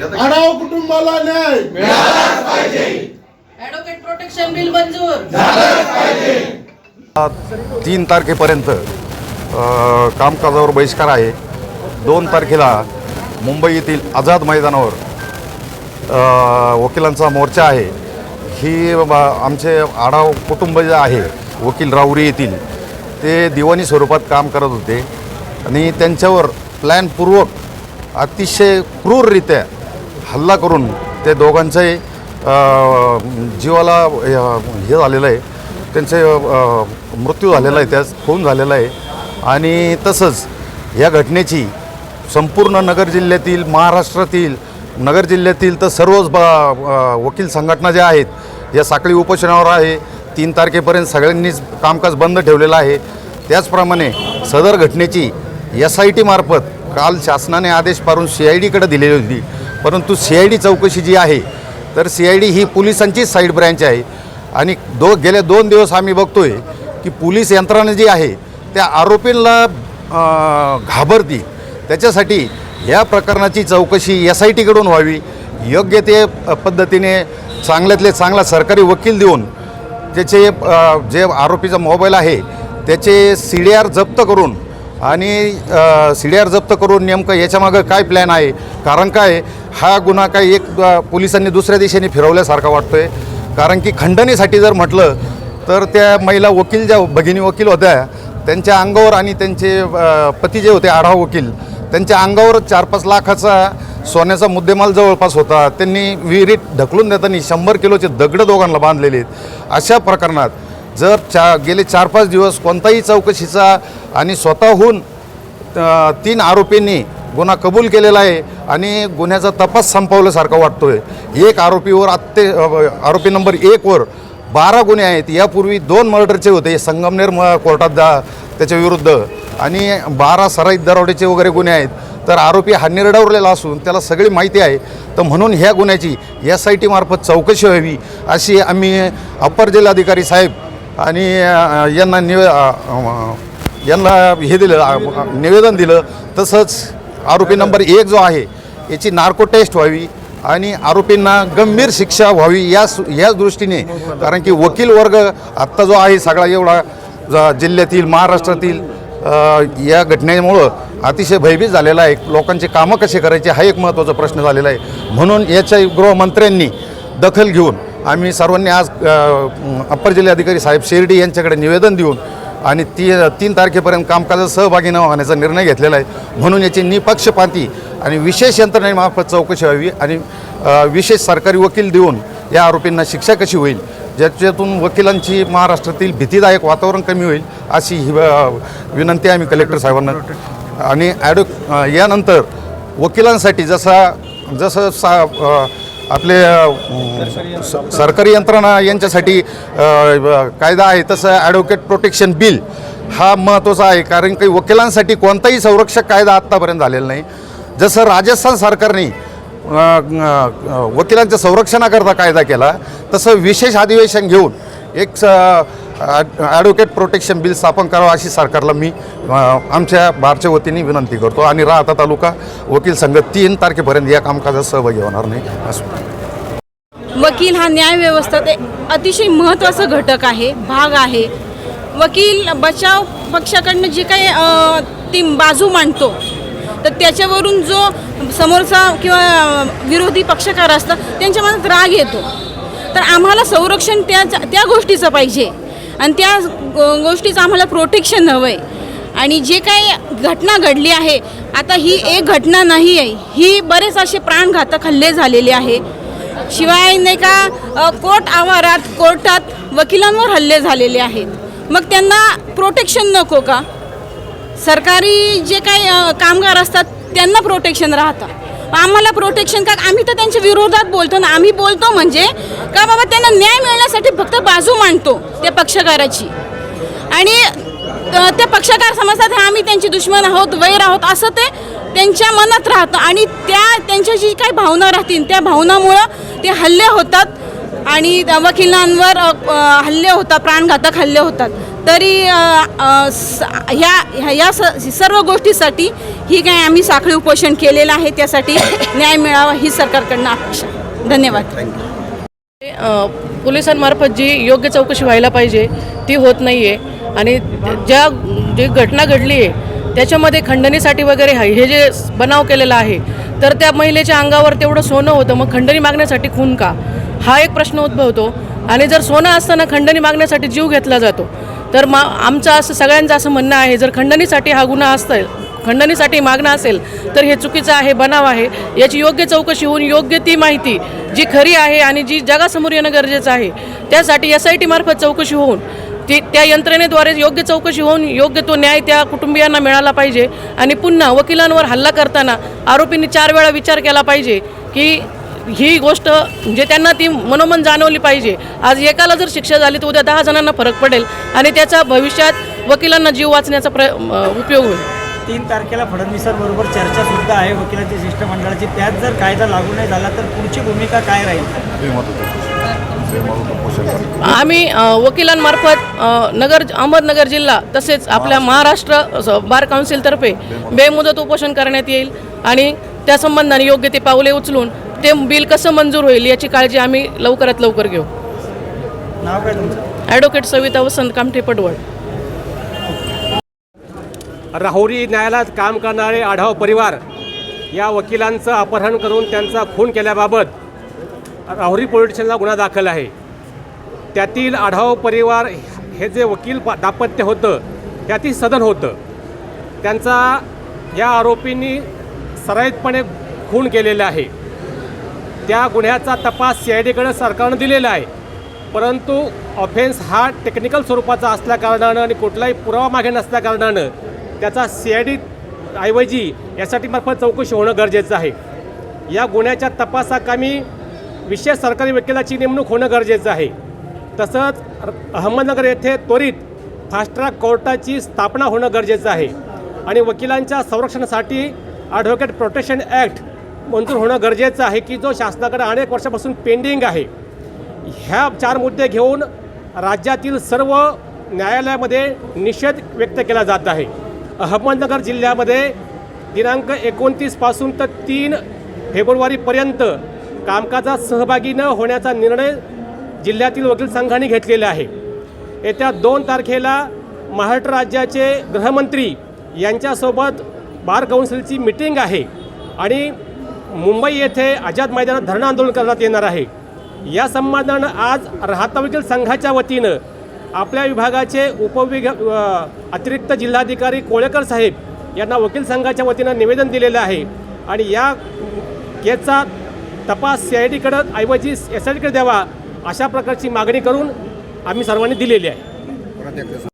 आढाव कुटुंबाला न्याय. Advocate protection bill मंजूर. तीन तारखेपर्यंत कामकाजावर बहिष्कार आहे. दोन तारखेला मुंबई येथील आझाद मैदानावर वकिलांचा मोर्चा आहे. ही आमचे आढाव कुटुंब जे आहे वकील राऊरी येथील ते दिवाणी स्वरूपात काम करत होते. आणि त्यांच्यावर प्लॅनपूर्वक अतिशय क्रूररित्या हल्ला करून ते दोघांचंही जीवाला हे झालेलं आहे. त्यांचे मृत्यू झालेला आहे त्यास खून झालेला आहे. आणि तसंच या घटनेची संपूर्ण नगर जिल्ह्यातील महाराष्ट्रातील नगर जिल्ह्यातील तर सर्वच ब वकील संघटना ज्या आहेत या साखळी उपोषणावर आहे. तीन तारखेपर्यंत सगळ्यांनीच कामकाज बंद ठेवलेलं आहे. त्याचप्रमाणे सदर घटनेची एस आय टीमार्फत काल शासनाने आदेश पारून सी आय डीकडे दिलेली होती. परंतु सी आय डी चौकशी जी आहे तर सी आय डी ही पोलिसांचीच साईड ब्रँच आहे. आणि दो गेले दोन दिवस आम्ही बघतोय की पोलीस यंत्रणा जी आहे त्या आरोपींना घाबरती. त्याच्यासाठी या प्रकरणाची चौकशी एस आय टीकडून व्हावी. योग्य ते पद्धतीने चांगल्यातले चांगला सरकारी वकील देऊन त्याचे जे आरोपीचा मोबाईल आहे त्याचे सी डी आर जप्त करून आणि सी डी आर जप्त करून नेमकं याच्यामागं काय प्लॅन आहे? कारण काय हा गुन्हा काय एक पोलिसांनी दुसऱ्या दिशेने फिरवल्यासारखा वाटतो आहे कारण की खंडणीसाठी जर म्हटलं तर त्या महिला वकील ज्या भगिनी वकील होत्या त्यांच्या अंगावर आणि त्यांचे पती जे होते आढाव वकील त्यांच्या अंगावर चार पाच लाखाचा सोन्याचा मुद्देमाल जवळपास होता. त्यांनी विहिरीत ढकलून देताना शंभर किलोचे दगडं दोघांना बांधलेले आहेत. अशा प्रकरणात जर चा गेले चार पाच दिवस कोणताही चौकशीचा आणि स्वतःहून तीन आरोपींनी गुन्हा कबूल केलेला आहे आणि गुन्ह्याचा तपास संपवल्यासारखा वाटतो आहे एक आरोपीवर आत्ते आरोपी नंबर एकवर बारा गुन्हे आहेत. यापूर्वी दोन मर्डरचे होते. संगमनेर म कोर्टात जा त्याच्या विरुद्ध. आणि बारा सराईत दरोडेचे वगैरे गुन्हे आहेत. तर आरोपी हा निर्डवलेला असून त्याला सगळी माहिती आहे. तर म्हणून ह्या गुन्ह्याची एस आय टीमार्फत चौकशी व्हावी अशी आम्ही अप्पर जिल्हाधिकारी साहेब आणि यांना निवे यांना हे दिलं निवेदन दिलं. तसंच आरोपी नंबर एक जो आहे याची नार्को टेस्ट व्हावी आणि आरोपींना गंभीर शिक्षा व्हावी या याच दृष्टीने कारण की वकील वर्ग आत्ता जो आहे सगळा एवढा जिल्ह्यातील महाराष्ट्रातील या घटनेमुळं अतिशय भयभीत झालेला आहे. लोकांचे कामं कसे करायचे हा एक महत्त्वाचा प्रश्न झालेला आहे. म्हणून याच्या गृहमंत्र्यांनी दखल घेऊन आम्ही सर्वांनी आज अप्पर जिल्हाधिकारी साहेब शेर्डी यांच्याकडे निवेदन देऊन आणि ती तीन तारखेपर्यंत कामकाजात सहभागी न होण्याचा निर्णय घेतलेला आहे. म्हणून याची निपक्षपाती आणि विशेष यंत्रणेमार्फत चौकशी व्हावी आणि विशेष सरकारी वकील देऊन या आरोपींना शिक्षा कशी होईल ज्याच्यातून वकिलांची महाराष्ट्रातील भीतीदायक वातावरण कमी होईल अशी ही विनंती आम्ही कलेक्टर साहेबांना आणि ॲडो यानंतर वकिलांसाठी जसा जसं सा आपले अ, स- सरकारी यंत्रणा यांच्यासाठी अ, कायदा आहे तसं ॲडव्होकेट प्रोटेक्शन बिल हा महत्त्वाचा आहे. कारण काही वकिलांसाठी कोणताही संरक्षक कायदा आत्तापर्यंत झालेला नाही. जसं राजस्थान सरकारने अ, अ, वकिलांच्या संरक्षणाकरता कायदा केला तसं विशेष अधिवेशन घेऊन एक स- ॲडव्होकेट प्रोटेक्शन बिल स्थापन करावं अशी सरकारला मी आमच्या बारच्या वतीने विनंती करतो. आणि राहता तालुका वकील संघ तीन तारखेपर्यंत या कामकाजात सहभागी होणार नाही असं. वकील हा न्यायव्यवस्थेत एक अतिशय महत्त्वाचा घटक आहे भाग आहे. वकील बचाव पक्षाकडनं जी काही ती बाजू मांडतो तर त्याच्यावरून जो समोरचा किंवा विरोधी पक्षकार असतं त्यांच्या मनात राग येतो. तर आम्हाला संरक्षण त्या त्या गोष्टीचं पाहिजे. आणि त्या गोष्टीचं आम्हाला प्रोटेक्शन हवं आहे आणि जे काही घटना घडली आहे आता ही एक घटना नाही आहे. ही बरेच असे प्राणघातक हल्ले झालेले आहे. शिवाय नाही का कोर्ट आवारात कोर्टात वकिलांवर हल्ले झालेले आहेत. मग त्यांना प्रोटेक्शन नको का? सरकारी जे काही कामगार असतात त्यांना प्रोटेक्शन राहतं. आम्हाला प्रोटेक्शन का आम्ही तर त्यांच्या विरोधात बोलतो ना. आम्ही बोलतो म्हणजे का बाबा त्यांना न्याय मिळण्यासाठी फक्त बाजू मांडतो त्या पक्षकाराची आणि त्या ते पक्षकार समजतात हे आम्ही त्यांचे दुश्मन आहोत वैर आहोत असं ते त्यांच्या मनात राहतं. आणि त्या त्यांच्या जी काही भावना राहतील त्या भावनामुळं ते हल्ले होतात. आणि वकिलांवर हल्ले होतात प्राणघातक हल्ले होतात. तरी स- ह्या ह्या- या स- सर्व गोष्टीसाठी ही काय आम्ही साखळी उपोषण केलेलं आहे त्यासाठी न्याय मिळावा ही सरकारकडनं अपेक्षा धन्यवाद. पोलिसांमार्फत जी योग्य चौकशी व्हायला पाहिजे ती होत नाही आहे आणि ज्या जी घटना घडली आहे त्याच्यामध्ये खंडणीसाठी वगैरे आहे हे जे बनाव केलेला आहे तर त्या महिलेच्या अंगावर तेवढं सोनं होतं. मग खंडणी मागण्यासाठी खून का? हा एक प्रश्न उद्भवतो. आणि जर सोनं असताना खंडणी मागण्यासाठी जीव घेतला जातो तर मा आमचं असं सगळ्यांचं असं म्हणणं आहे जर खंडणीसाठी हा गुन्हा असेल खंडणीसाठी मागणं असेल तर हे चुकीचं आहे बनाव आहे. याची योग्य चौकशी होऊन योग्य ती माहिती जी खरी आहे आणि जी जगासमोर येणं गरजेचं आहे त्यासाठी एस आय टीमार्फत चौकशी होऊन ती त्या यंत्रणेद्वारे योग्य चौकशी होऊन योग्य तो न्याय त्या कुटुंबियांना मिळाला पाहिजे. आणि पुन्हा वकिलांवर हल्ला करताना आरोपींनी चार वेळा विचार केला पाहिजे की ही गोष्ट म्हणजे त्यांना ती मनोमन जाणवली पाहिजे. आज एकाला जर शिक्षा झाली तर उद्या दहा जणांना फरक पडेल. आणि त्याचा भविष्यात वकिलांना जीव वाचण्याचा प्र उपयोग होईल. तीन तारखेला फडणवीसांबरोबर चर्चा सुद्धा आहे. वकिलांच्या शिष्टमंडळाची. त्यात जर कायदा लागू नाही झाला तर पुढची भूमिका काय राहील. आम्ही वकिलांमार्फत नगर अहमदनगर जिल्हा तसेच आपल्या महाराष्ट्र बार काउन्सिलतर्फे बेमुदत उपोषण करण्यात येईल आणि त्या संबंधाने योग्य ते पावले उचलून ते बिल कसं मंजूर होईल याची काळजी आम्ही लवकरात लवकर घेऊ. नाव काय तुमचं? ॲडव्होकेट सविता वसंत कामठे पडवळ. राहुरी न्यायालयात काम करणारे आढाव परिवार या वकिलांचं अपहरण करून त्यांचा खून केल्याबाबत राहुरी पोलीस स्टेशनला गुन्हा दाखल आहे. त्यातील आढाव परिवार हे जे वकील पा- दाम्पत्य होतं त्यातील सदन होतं. त्यांचा या आरोपींनी सराईतपणे खून केलेला आहे. त्या गुन्ह्याचा तपास सी आय डीकडे सरकारनं दिलेला आहे. परंतु ऑफेन्स हा टेक्निकल स्वरूपाचा असल्याकारणानं आणि कुठलाही पुरावा मागे नसल्याकारणानं त्याचा सी आय डी ऐवजी यासाठी मार्फत चौकशी होणं गरजेचं आहे. या गुन्ह्याच्या तपासाकामी विशेष सरकारी वकिलाची नेमणूक होणं गरजेचं आहे. तसंच अहमदनगर येथे त्वरित फास्ट ट्रॅक कोर्टाची स्थापना होणं गरजेचं आहे आणि वकिलांच्या संरक्षणासाठी ॲडव्होकेट प्रोटेक्शन ॲक्ट मंजूर होणं गरजेचं आहे की जो शासनाकडे अनेक वर्षापासून पेंडिंग आहे. ह्या चार मुद्दे घेऊन राज्यातील सर्व न्यायालयामध्ये निषेध व्यक्त केला जात आहे. अहमदनगर जिल्ह्यामध्ये दिनांक एकोणतीसपासून तर तीन फेब्रुवारीपर्यंत कामकाजात सहभागी न होण्याचा निर्णय जिल्ह्यातील वकील संघाने घेतलेला आहे. येत्या दोन तारखेला महाराष्ट्र राज्याचे गृहमंत्री यांच्यासोबत बार काउन्सिलची मिटिंग आहे आणि मुंबई येथे आझाद मैदानात धरणं आंदोलन करण्यात येणार आहे. या संबंधानं आज राहता वकील संघाच्या वतीनं आपल्या विभागाचे उपविभा अतिरिक्त जिल्हाधिकारी कोळेकर साहेब यांना वकील संघाच्या वतीनं निवेदन दिलेलं आहे. आणि या केसचा तपास सी आय डीकडं ऐवजी एस आय डीकडे द्यावा अशा प्रकारची मागणी करून आम्ही सर्वांनी दिलेली आहे.